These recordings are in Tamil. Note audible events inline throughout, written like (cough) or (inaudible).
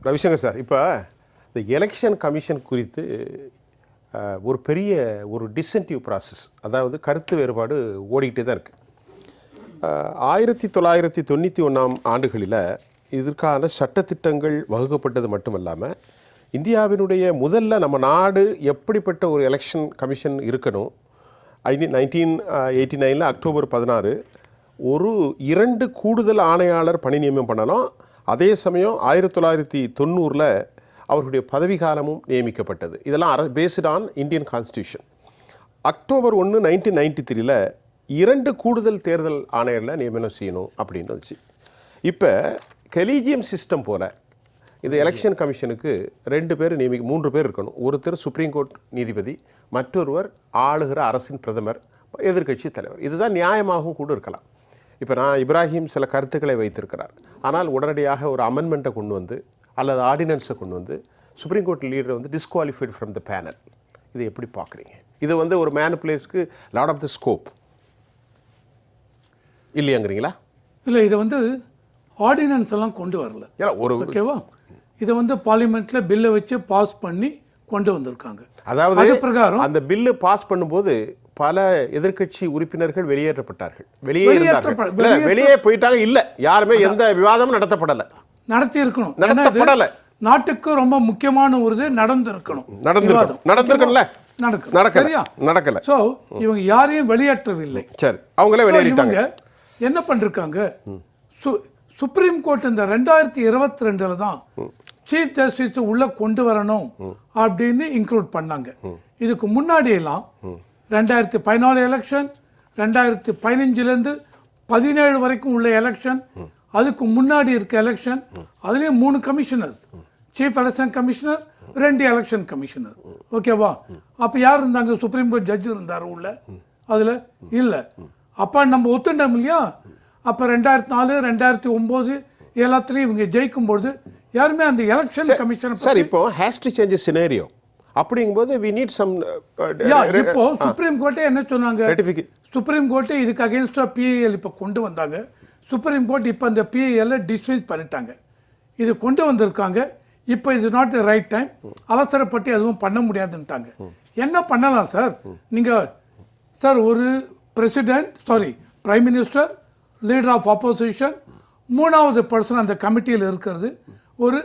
ரவிசங்கர் சார் இப்போ இந்த எலெக்ஷன் கமிஷன் குறித்து ஒரு பெரிய ஒரு டிசென்டிவ் ப்ராசஸ் அதாவது கருத்து வேறுபாடு ஓடிக்கிட்டே தான் இருக்குது ஆயிரத்தி தொள்ளாயிரத்தி தொண்ணூற்றி ஒன்றாம் ஆண்டுகளில் இதற்கான சட்டத்திட்டங்கள் வகுக்கப்பட்டது மட்டுமல்லாமல் இந்தியாவினுடைய முதல்ல நம்ம நாடு எப்படிப்பட்ட ஒரு எலெக்ஷன் கமிஷன் இருக்கணும் ஐ நைன்டீன் எயிட்டி நைனில் அக்டோபர் பதினாறு ஒரு இரண்டு கூடுதல் ஆணையாளர் பணி நியமனம் பண்ணலாம் அதே சமயம் ஆயிரத்தி தொள்ளாயிரத்தி தொண்ணூறில் அவர்களுடைய பதவிகாலமும் நியமிக்கப்பட்டது. இதெல்லாம் அர based on Indian constitution October ஒன்று நைன்டீன் நைன்டி த்ரீல இரண்டு கூடுதல் தேர்தல் ஆணையரில் நியமனம் செய்யணும் அப்படின்னு வந்துச்சு. இப்போ கெலீஜியம் சிஸ்டம் போல் இந்த எலெக்ஷன் கமிஷனுக்கு ரெண்டு பேர் நியமி மூன்று பேர் இருக்கணும். ஒருத்தர் சுப்ரீம் கோர்ட் நீதிபதி மற்றொருவர் ஆளுகிற அரசின் பிரதமர் எதிர்க்கட்சி தலைவர். இதுதான் நியாயமாகவும் கூட இருக்கலாம். இப்போ நான் இப்ராஹிம் சில கருத்துக்களை வைத்திருக்கிறார். ஆனால் உடனடியாக ஒரு அமெண்ட்மெண்ட்டை கொண்டு வந்து அல்லது ஆர்டினன்ஸை கொண்டு வந்து சுப்ரீம் கோர்ட் லீடரை வந்து டிஸ்குவாலிஃபைட் ஃப்ரம் த பேனல் இதை எப்படி பார்க்குறீங்க? இது வந்து ஒரு மேனுப்புலேஸ்க்கு லாட் ஆஃப் த ஸ்கோப் இல்லையாங்கிறீங்களா? இல்லை இதை வந்து ஆர்டினன்ஸ் எல்லாம் கொண்டு வரல. ஒரு ஓகேவா இதை வந்து பார்லிமெண்ட்டில் பில்லை வச்சு பாஸ் பண்ணி கொண்டு வந்திருக்காங்க. அதாவது அது பிரகாரம் அந்த பில்லு பாஸ் பண்ணும்போது பல எதிர்க்கட்சி உறுப்பினர்கள் வெளியேற்றப்பட்டார்கள். வெளியே இருந்தார்கள். வெளியே போயிட்டாங்க. இல்ல யாருமே எந்த விவாதமும் நடத்தப்படல. நடத்தி இருக்கணும் நடத்தப்படல. நாட்டுக்கு ரொம்ப முக்கியமான ஒரு இது நடந்து இருக்கணும் நடந்திருக்கும் நடந்திருக்கும்ல நடக்கும் நடக்கல. நடக்கல. ஸோ இவங்க யாரையும் வெளியேற்றவில்லை. சரி. அவங்களே வெளியேறிட்டாங்க. என்ன பண்ணிருக்காங்க? சு- சுப்ரீம் கோர்ட் இந்த ரெண்டாயிரத்தி இருபத்தி ரெண்டுல தான் சீஃப் ஜஸ்டிஸ் உள்ள கொண்டு வரணும் அப்படின்னு இன்க்ளூட் பண்ணாங்க. இதுக்கு முன்னாடி எல்லாம் ரெண்டாயிரத்தி பதினாலு எலெக்ஷன் ரெண்டாயிரத்தி பதினஞ்சுலேருந்து பதினேழு வரைக்கும் உள்ள எலெக்ஷன் அதுக்கு முன்னாடி இருக்க எலெக்ஷன் அதுலேயும் மூணு கமிஷனர்ஸ் சீஃப் எலெக்ஷன் கமிஷனர் ரெண்டு எலெக்ஷன் கமிஷனர் ஓகேவா அப்போ யார் இருந்தாங்க? சுப்ரீம் கோர்ட் ஜட்ஜ் இருந்தார் உள்ள. அதில் இல்லை. அப்போ நம்ம ஒத்துண்டோம் இல்லையா? அப்போ ரெண்டாயிரத்தி நாலு ரெண்டாயிரத்தி ஒம்பது எல்லாத்துலேயும் இவங்க ஜெயிக்கும்பொழுது யாருமே அந்த எலெக்ஷன் கமிஷன் சார் இப்போ ஹேஸ் டு சேஞ்ச் சினேரியோ அப்படிங்கும்போது வி நீட் சம் இப்போ சுப்ரீம் கோர்ட்டே என்ன சொன்னாங்க? சுப்ரீம் கோர்ட்டே இதுக்கு அகேன்ஸ்டாக பிஐஎல் இப்போ கொண்டு வந்தாங்க. சுப்ரீம் கோர்ட் இப்போ அந்த பிஐஎல்ல டிஸ்மிஸ் பண்ணிட்டாங்க. இது கொண்டு வந்திருக்காங்க. இப்போ இது நாட் த ரைட் டைம் அவசரப்பட்டு எதுவும் பண்ண முடியாதுன்ட்டாங்க. என்ன பண்ணலாம் சார் நீங்கள் சார் ஒரு president sorry prime minister leader of opposition மூணாவது பர்சன் அந்த கமிட்டியில் இருக்கிறது. ஒரு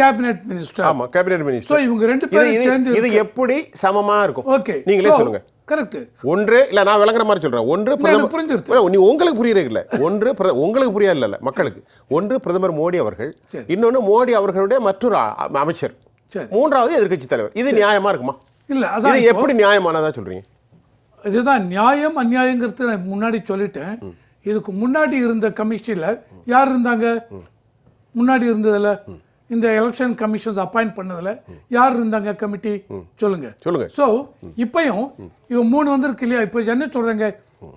கேபினெட் மினிஸ்டர் ஆமா கேபினெட் மினிஸ்டர் இவங்க ரெண்டு பேரும் இது- சேர்ந்து இது எப்படி சமமா இருக்கும்? ஓகே நீங்களே சொல்லுங்க. கரெக்ட் ஒன்று இல்ல நான் விளங்குற மாதிரி சொல்றேன். ஒன்று புரிஞ்சிருது. இல்ல, நீ உங்களுக்கு புரியறது இல்ல. ஒன்று உங்களுக்கு புரியாது இல்ல மக்களுக்கு. ஒன்று பிரதமர் மோடி அவர்கள் சரி. இன்னொன்னு மோடி அவர்களுடைய மற்றொரு அமைச்சர். சரி. மூன்றாவது எதிர்க்கட்சி தலைவர். இது நியாயமா இருக்குமா? இல்லை அதான் எப்படி நியாயமானதா சொல்றீங்க? இதுதான் நியாயம் அநியாயங்கிறது நான் முன்னாடி சொல்லிட்டேன். இதுக்கு முன்னாடி இருந்த கமிஷனில் யார் இருந்தாங்க? முன்னாடி இருந்ததுல இந்த எலெக்ஷன் கமிஷன்ஸ் அப்பாயிண்ட் பண்ணதுல யார் இருந்தாங்க கமிட்டி சொல்லுங்க. சொல்லுங்க. ஸோ இப்பயும் இவன் மூணு வந்திருக்கு இல்லையா? இப்போ என்ன சொல்றாங்க?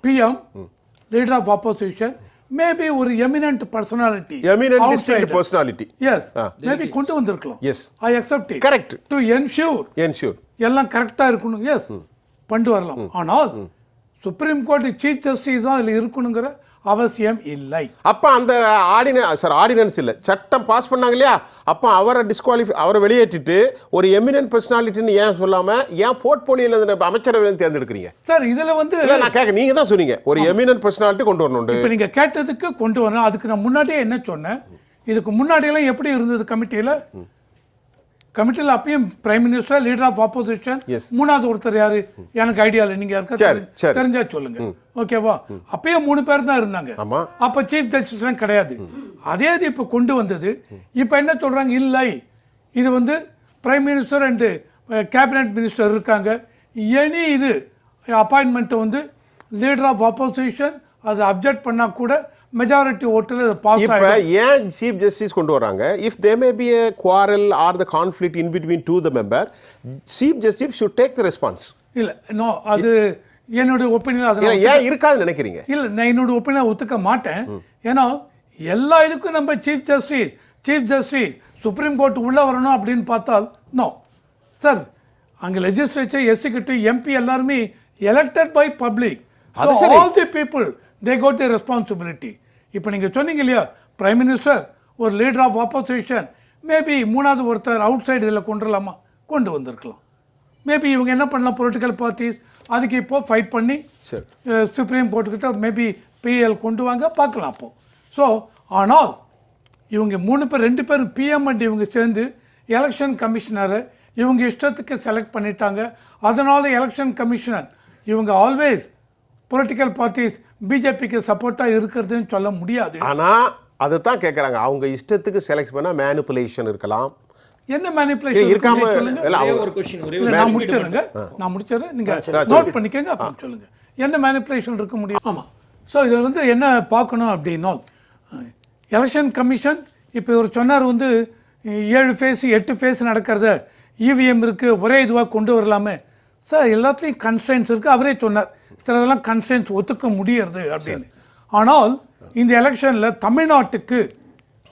PM leader of opposition maybe ஒரு eminent personality eminent district personality yes maybe கொண்டு வந்திருக்கலாம். Yes I accept correct to ensure ensure எல்லாம் கரெக்டாக இருக்கணும். எஸ் கொண்டு வரலாம். ஆனால் சுப்ரீம் கோர்ட் சீஃப் ஜஸ்டிஸ் தான் அதில் இருக்கணுங்கிற அவசியம் இல்லை. அப்ப அந்த ஆர்டினன்ஸ் சார் ஆர்டினன்ஸ் இல்ல. சட்டம் பாஸ் பண்ணாங்க இல்லையா? அப்ப அவரை டிஸ்குவாலிஃபை அவரை வெளியேற்றிட்டு ஒரு எமினன்ட் பர்சனாலிட்டின்னு ஏன் சொல்லாம ஏன் போர்ட்போலியோல அமைச்சரவை தேர்ந்தெடுக்கிறீங்க? சார் இதுல வந்து இல்ல நான் கேட்க நீங்க தான் சொன்னீங்க. ஒரு எமினன்ட் பர்சனாலிட்டி கொண்டு வரணும் இப்போ நீங்க கேட்டதுக்கு கொண்டு வரணும். அதுக்கு நான் முன்னாடியே என்ன சொன்னேன்? இதுக்கு முன்னாடியெல்லாம் எப்படி இருந்தது கமிட்டியில கமிட்டியில் அப்பயும் prime minister leader of opposition. மூணாவது ஒருத்தர் யாரு? எனக்கு ஐடியா இல்லை. நீங்க யாருக்கா. தெரிஞ்சா சொல்லுங்க. ஓகேவா அப்பயும் மூணு பேர் தான் இருந்தாங்க. அப்ப சீஃப் ஜஸ்டிஸ்லாம் கிடையாது. அதே இது இப்போ கொண்டு வந்தது. இப்போ என்ன சொல்றாங்க? இல்லை. இது வந்து prime minister and cabinet minister இருக்காங்க. எனி இது அப்பாயின்மெண்ட்டை வந்து லீடர் ஆஃப் ஆப்போசிஷன் அது அப்ஜெக்ட் பண்ணா கூட மெஜாரிட்டி ஓட்டில் அது பாஸ் இப்ப ஏன் சீஃப் ஜஸ்டிஸ் கொண்டு வராங்க? If they may be a quarrel or the conflict in between two the member chief justice should take the response இல்லை நோ அது என்னுடைய ஒப்பீனியன் அதனால் ஏன் இருக்காதுன்னு நினைக்கிறீங்க? இல்லை நான் என்னோட ஒப்பீனியன் ஒத்துக்க மாட்டேன். ஏன்னா எல்லா இதுக்கும் நம்ம chief justice chief justice supreme court உள்ள வரணும் அப்படின்னு பார்த்தால் நோ சார் அங்கே லெஜிஸ்லேச்சர் எக்ஸிக்யூட்டிவ் எம்பி எல்லாருமே elected by public. All the people they got the responsibility இப்போ நீங்கள் சொன்னீங்க இல்லையா பிரைம் மினிஸ்டர் ஒரு லீடர் ஆஃப் ஆப்போசிஷன் மேபி மூணாவது ஒருத்தர் அவுட் சைடு இதில் கொண்டு வரலாமா கொண்டு வந்திருக்கலாம். மேபி இவங்க என்ன பண்ணலாம் பொலிட்டிக்கல் பார்ட்டிஸ் அதுக்கு இப்போ ஃபைட் பண்ணி சரி சுப்ரீம் கோர்ட்டுக்கிட்ட மேபி பிஎல் கொண்டு வாங்க பார்க்கலாம் அப்போ. ஸோ ஆனால் இவங்க மூணு பேர் ரெண்டு பேரும் பிஎம் அண்ட் இவங்க சேர்ந்து எலெக்ஷன் கமிஷனரை இவங்க இஷ்டத்துக்கு செலக்ட் பண்ணிட்டாங்க. அதனால எலெக்ஷன் கமிஷனர் இவங்க ஆல்வேஸ் பொலிட்டிக்கல் பார்ட்டிஸ் பிஜேபிக்கு சப்போர்ட்டாக இருக்கிறதுன்னு சொல்ல முடியாது. ஆனா அதை தான் கேட்குறாங்க அவங்க இஷ்டத்துக்கு செலக்ட் பண்ணா மேனிப்புலேஷன் இருக்கலாம். என்ன மேனிப்புலேஷன் இருக்காம ஒரே கொஸ்டின் நான் முடிச்சிடுறேங்க. நான் முடிச்சிடுறேன். நீங்க நோட் பண்ணிக்கங்க அப்புறம் சொல்லுங்க. என்ன மேனிப்புலேஷன் இருக்க முடியும்? ஆமா. ஸோ இதில் வந்து என்ன பார்க்கணும் அப்படின்னா எலெக்ஷன் கமிஷன் இப்போ இவர் சொன்னார் வந்து ஏழு ஃபேஸ் எட்டு ஃபேஸ் நடக்கிறத இவிஎம் இருக்கு ஒரே இதுவாக கொண்டு வரலாமே. சார் எல்லாத்துலேயும் கன்ஸ்டன்ஸ் இருக்கு அவரே சொன்னார். சிலதெல்லாம் கன்ஸ்டன்ஸ் ஒத்துக்க முடியறது அப்படின்னு. ஆனால் இந்த எலெக்ஷனில் தமிழ்நாட்டுக்கு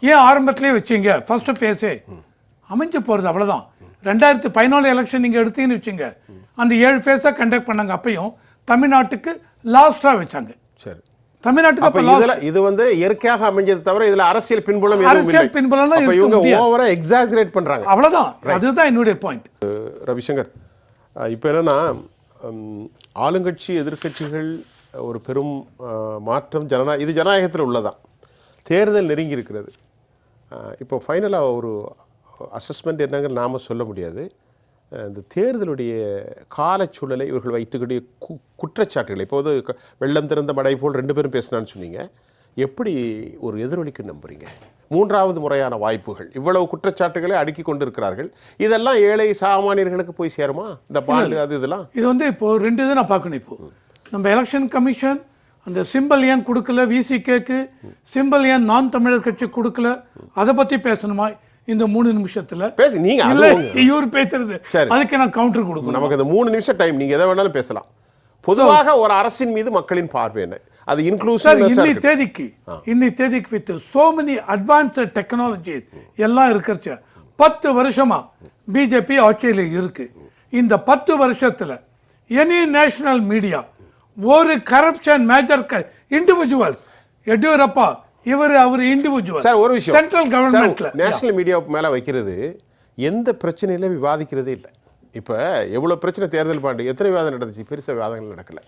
ஏன் ஆரம்பத்திலே வச்சீங்க? ஃபர்ஸ்ட் ஃபேஸே அமைஞ்சு போகிறது அவ்வளோதான் ரெண்டாயிரத்தி பதினாலு எலெக்ஷன் நீங்கள் எடுத்தீங்கன்னு வச்சுங்க. அந்த ஏழு ஃபேஸாக கண்டக்ட் பண்ணாங்க. அப்பையும் தமிழ்நாட்டுக்கு லாஸ்ட்டாக வச்சாங்க. சரி. தமிழ்நாட்டுக்கு அப்ப இதுல இது வந்து இயற்கையாக அமைஞ்சது தவிர இதுல அரசியல் பின்புலம் அரசியல் இருக்க இவங்க முடியாது. ஓவரா எக்ஸாஜரேட் பண்றாங்க. அவ்வளோதான் அதுதான் என்னுடைய பாயிண்ட் ரவிசங்கர் இப்போ என்னன்னா ஆளுங்கட்சி எதிர்க்கட்சிகள் ஒரு பெரும் மாற்றம் ஜனநாயக இது ஜனநாயகத்தில் உள்ளதான். தேர்தல் நெருங்கி இருக்கிறது இப்போ ஃபைனலாக ஒரு அசஸ்மெண்ட் என்னங்க நாம் சொல்ல முடியாது. இந்த தேர்தலுடைய காலச்சூழலை இவர்கள் வைத்துக்கூடிய கு குற்றச்சாட்டுகள் இப்போது க- வெள்ளம் திறந்த மடை போல் ரெண்டு பேரும் பேசினான்னு சொன்னீங்க. எப்படி ஒரு எதிரொலிக்கு நம்புறீங்க? மூன்றாவது முறையான வாய்ப்புகள். இவ்வளவு குற்றச்சாட்டுகளை அடுக்கி கொண்டிருக்கிறார்கள். இதெல்லாம் ஏழை சாமானியர்களுக்கு போய் சேருமா? இந்த பாண்டு அது இதெல்லாம்? இது வந்து இப்போ ரெண்டு இது நான் பார்க்கணும் இப்போ. நம்ம எலெக்ஷன் கமிஷன் அந்த சிம்பிள் ஏன் கொடுக்கல? விசிகேக்கு சிம்பிள் ஏன் நான் தமிழர் கட்சி கொடுக்கல? அதை பற்றி பேசணுமா? இந்த மூணு நிமிஷத்தில். பேசி நீங்க இல்லை இவர் பேசுறது. சரி. அதுக்கு நான் கவுண்டர் கொடுக்கணும். நமக்கு இந்த மூணு நிமிஷம் டைம் நீங்க எதை வேணாலும் பேசலாம். பொதுவாக ஒரு அரசின் மீது மக்களின் பார்வை என்ன? அது இன்க்ளூசிவ் இன்னி தேதிக்கு இன்னி தேதிக்கு with so many advanced technologies எல்லாம் இருக்கிறச்ச பத்து வருஷமா பிஜேபி ஆட்சியில் இருக்கு. இந்த பத்து வருஷத்துல எனி நேஷனல் மீடியா ஒரு கரப்ஷன் மேஜர் இண்டிவிஜுவல் எடியூரப்பா இவர் அவர் இண்டிவிஜுவல் சார் ஒரு விஷயம். சென்ட்ரல் கவர்மெண்ட்ல நேஷனல் மீடியா மேல வைக்கிறது எந்த பிரச்சனையில விவாதிக்கிறதே இல்லை. இப்ப எவ்வளவு பிரச்சனை தேர்தல் பாண்டு எத்தனை விவாதம் நடந்துச்சு? பெருசா விவாதங்கள் நடக்கல.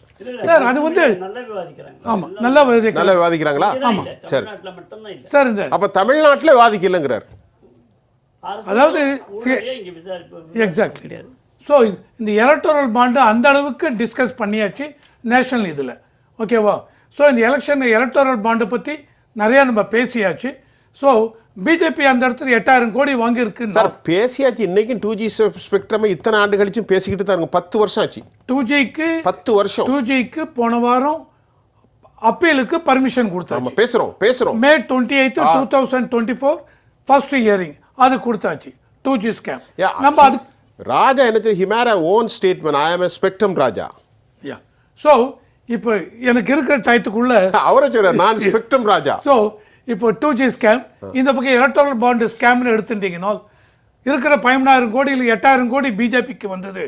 சார் அது வந்து நல்லா விவாதிக்கிறாங்க. ஆமா நல்லா. நல்லா விவாதிக்கிறாங்களா? ஆமா. சரி. தமிழ்நாட்டுல மட்டும்தான் இல்ல. சார் இந்த அப்ப தமிழ்நாட்டுல விவாதிக்கலங்கிறார். அதாவது எக்ஸாக்ட்லி ஸோ இந்த எலக்டோரல் பாண்டு அந்த அளவுக்கு டிஸ்கஸ் பண்ணியாச்சு நேஷனல் இதில். ஓகேவா ஸோ இந்த எலெக்ஷன் எலக்டோரல் பாண்டை பற்றி நிறையா நம்ம பேசியாச்சு. ஸோ பிஜேபி அந்த இடத்துல எட்டாயிரம் கோடி வாங்கியிருக்கு சார் பேசியாச்சு. இன்னைக்கும் டூ ஜி ஸ்பெக்ட்ரம் இத்தனை ஆண்டு கழிச்சும் பேசிக்கிட்டு தான் இருக்கும். பத்து வருஷம் ஆச்சு. டூ ஜிக்கு பத்து வருஷம். டூ ஜிக்கு போன வாரம் அப்பீலுக்கு பர்மிஷன் கொடுத்தாச்சு. நம்ம பேசுறோம் பேசுறோம். May twenty eighth two thousand twenty four first hearing அது கொடுத்தாச்சு. டூ ஜி ஸ்கேம் நம்ம அது ராஜா என்ன ஹிமேர own statement I am spectrum Raja. Yeah. So இப்போ எனக்கு இருக்கிற டயத்துக்குள்ள அவரை சொல்ற நான் (laughs) ஸ்பெக்ட்ரம் ராஜா. ஸோ இப்போ டூ ஜி ஸ்கேம் இந்த பக்கம் எலக்ட்ரல் பாண்டு ஸ்கேம்னு எடுத்துட்டீங்கன்னா இருக்கிற பதிமூணாயிரம் கோடியில் எட்டாயிரம் கோடி பிஜேபிக்கு வந்தது.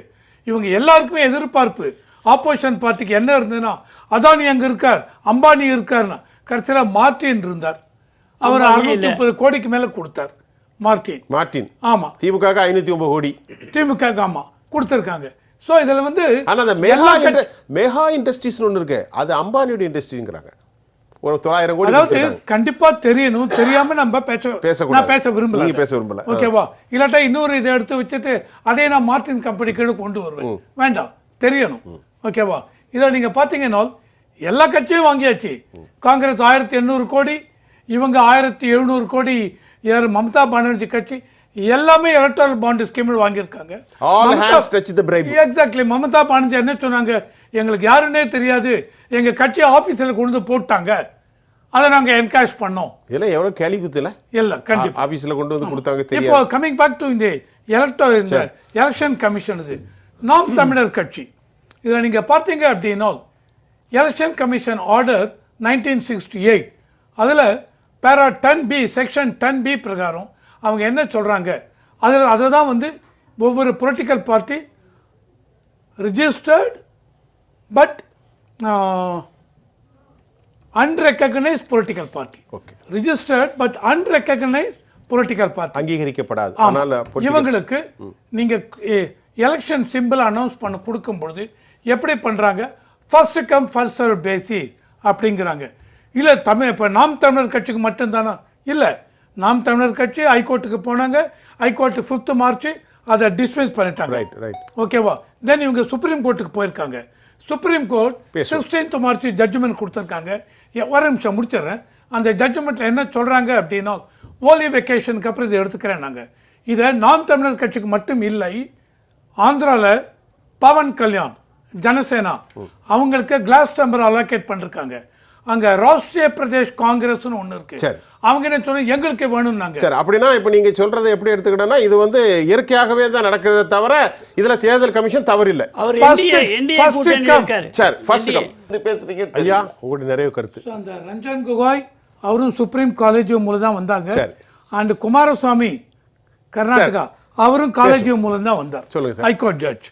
இவங்க எல்லாருக்குமே எதிர்பார்ப்பு. ஆப்போசிஷன் பார்ட்டிக்கு என்ன இருந்ததுன்னா அதானி அங்கே இருக்கார் அம்பானி இருக்காருன்னா கடைசியில் மார்டின் இருந்தார். அவர் அறுநூத்தி முப்பது கோடிக்கு மேலே கொடுத்தார். மார்டின். மார்டின். ஆமாம் திமுக ஐநூத்தி ஒன்பது கோடி. திமுக ஆமாம் கொடுத்துருக்காங்க. ஸோ இதில் வந்து ஆனா அந்த மெகா மெகா இண்டஸ்ட்ரீஸ்னு ஒன்று இருக்கு. அது அம்பானியோட இண்டஸ்ட்ரிங்கிறாங்க ஒரு தொள்ளாயிரம் கோடி அதாவது. கண்டிப்பா தெரியணும். தெரியாம நம்ம பேச பேசக்கூடாது. நான் பேச விரும்பல நீங்க பேச விரும்பல. ஓகேவா? இல்லாட்டா இன்னொரு இதை எடுத்து வச்சுட்டு அதே நான் மார்டின் கம்பெனி கீழே கொண்டு வருவேன். வேண்டாம். தெரியணும். ஓகேவா? இதை நீங்க பாத்தீங்கன்னா எல்லா கட்சியும் வாங்கியாச்சு. காங்கிரஸ் ஆயிரத்தி எண்ணூறு கோடி இவங்க ஆயிரத்தி எழுநூறு கோடி யார் மம்தா பானர்ஜி கட்சி எல்லாமே எலக்ட்ரல் பாண்டு ஸ்கீமில் வாங்கியிருக்காங்க. எக்ஸாக்ட்லி மமதா பானர்ஜி என்ன சொன்னாங்க? எங்களுக்கு யாருன்னே தெரியாது. எங்க கட்சி ஆபீஸ்ல கொண்டு போட்டாங்க. அதை நாங்க என்கேஷ் பண்ணோம். இதெல்லாம் எவ்வளவு கேலி குத்துல? இல்ல கண்டிப்பா. ஆபீஸ்ல கொண்டு வந்து கொடுத்தாங்க இப்போ கமிங் பேக் டு இந்த எலக்டோ இந்த எலெக்ஷன் கமிஷன் இது. நாம் தமிழர் கட்சி. இதில் நீங்க பார்த்தீங்க அப்படின்னா election commission order nineteen sixty eight அதில் para ten B section ten B பிரகாரம் அவங்க என்ன சொல்றாங்க? அதில் அதை தான் வந்து ஒவ்வொரு political party registered but unrecognized political party. Okay. registered but unrecognized political party அங்கீகரிக்கப்படாது. ஆனால் பொலிட்டிக்கல் இவங்களுக்கு நீங்க எலெக்ஷன் சிம்பிள் அனௌன்ஸ் பண்ண கொடுக்கும் பொழுது எப்படி பண்றாங்க? First come first serve basis அப்படிங்கிறாங்க. இல்ல தமிழ் இப்ப நாம் தமிழர் கட்சிக்கு மட்டும்தானா? இல்ல. நாம் தமிழர் கட்சி ஹைகோர்ட்டுக்கு போனாங்க. ஹைகோர்ட் ஃபிஃப்த் மார்ச் அதை டிஸ்மிஸ் பண்ணிட்டாங்க. ரைட் ரைட் ஓகேவா தென் இவங்க சுப்ரீம் கோர்ட்டுக்கு போயிருக்காங்க. Supreme court sixteenth March judgement கொடுத்துருக்காங்க. ஒரு நிமிஷம் முடிச்சிடுறேன். அந்த ஜட்ஜ்மெண்ட்டில் என்ன சொல்கிறாங்க அப்படின்னா ஓலி வெக்கேஷனுக்கு அப்புறம் இதை எடுத்துக்கிறேன் நாங்கள் இதை நாம் தமிழர் கட்சிக்கு மட்டும் இல்லை ஆந்திராவில் பவன் கல்யாண் ஜனசேனா அவங்களுக்கு கிளாஸ் டம்பர் அலோகேட் பண்ணிருக்காங்க. அங்கே ராஷ்டிரிய பிரதேஷ் காங்கிரஸ்னு ஒன்று இருக்கு. சரி. அவங்க என்ன சொன்னாங்க எங்களுக்கு வேணும்னாங்க. சரி அப்படின்னா இப்போ நீங்கள் சொல்கிறத எப்படி எடுத்துக்கிட்டோன்னா இது வந்து இயற்கையாகவே தான் நடக்குதே தவிர இதில் தேர்தல் கமிஷன் தவறில்லை. சரி ஃபர்ஸ்ட். கம் இது பேசுறீங்க ஐயா. உங்களுடைய நிறைய கருத்து. அந்த ரஞ்சன் கோகாய் அவரும் சுப்ரீம் காலேஜ் மூலம் தான் வந்தாங்க. சரி. அண்ட் குமாரசாமி கர்நாடகா அவரும் காலேஜ் மூலம் தான் வந்தார். சொல்லுங்க சார். High court judge